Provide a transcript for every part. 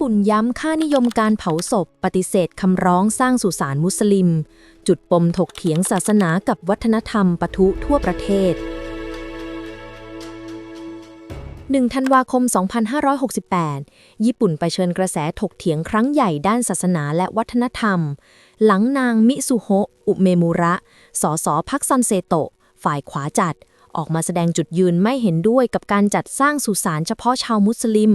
ปุ่นย้ำค่านิยมการเผาศพ ปฏิเสธคำร้องสร้างสุสานมุสลิม จุดปมถกเถียงศาสนากับวัฒนธรรมปะทุทั่วประเทศ 1 ธันวาคม 2568 ญี่ปุ่นไปเชิญกระแสถกเถียงครั้งใหญ่ด้านศาสนาและวัฒนธรรม หลังนางมิซุโฮะอุเมมุระ สสพักซันเซโตะ ฝ่ายขวาจัด ออกมาแสดงจุดยืนไม่เห็นด้วยกับการจัดสร้างสุสานเฉพาะชาวมุสลิม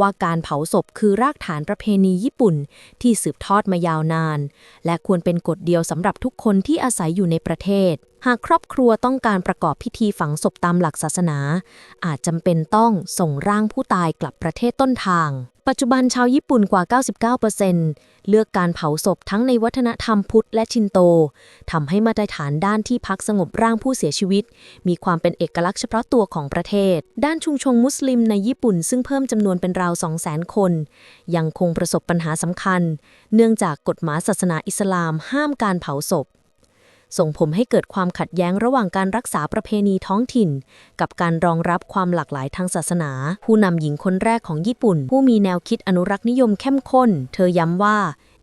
ว่าการเผาศพคือรากฐานประเพณีญี่ปุ่น ที่สืบทอดมายาวนาน และควรเป็นกฎเดียวสำหรับทุกคนที่อาศัยอยู่ในประเทศ หากครอบครัวต้องการประกอบพิธีฝังศพตามหลักศาสนา อาจจำเป็นต้องส่งร่างผู้ตายกลับประเทศต้นทาง ปัจจุบันชาวญี่ปุ่นกว่า 99%เลือกการเผาศพทั้งในวัฒนธรรมพุทธและชินโต ทำให้มาตรฐานด้านที่พักสงบร่างผู้เสียชีวิต มีความเป็นเอกลักษณ์เฉพาะตัวของประเทศ ด้านชุมชนมุสลิมในญี่ปุ่นซึ่งเพิ่มจำนวนเป็นราว 200,000 คน ยังคงประสบปัญหาสำคัญ เนื่องจากกฎหมายศาสนาอิสลามห้ามการเผาศพ ส่งผลให้เกิดความขัดแย้งระหว่างการรักษาประเพณีท้องถิ่น กับการรองรับความหลากหลายทางศาสนา ผู้นำหญิงคนแรกของญี่ปุ่น ผู้มีแนวคิดอนุรักษ์นิยมเข้มข้น เธอย้ำว่า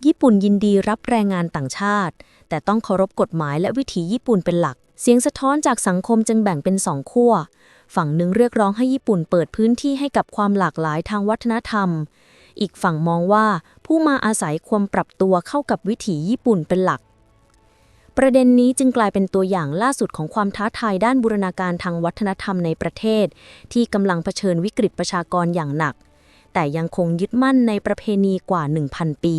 ญี่ปุ่นยินดีรับแรงงานต่างชาติ แต่ต้องเคารพกฎหมายและวิถีญี่ปุ่นเป็นหลัก เสียงสะท้อนจากสังคมจึงแบ่งเป็นสองขั้วฝั่งหนึ่งเรียกร้องให้ญี่ปุ่นเปิดพื้นที่ให้กับความหลากหลายทางวัฒนธรรม อีกฝั่งมองว่าผู้มาอาศัยควรปรับตัวเข้ากับวิถีญี่ปุ่นเป็นหลัก ประเด็นนี้จึงกลายเป็นตัวอย่างล่าสุดของความท้าทายด้านบูรณาการทางวัฒนธรรมในประเทศ ที่กำลังเผชิญวิกฤตประชากรอย่างหนัก แต่ยังคงยึดมั่นในประเพณีกว่า 1,000 ปี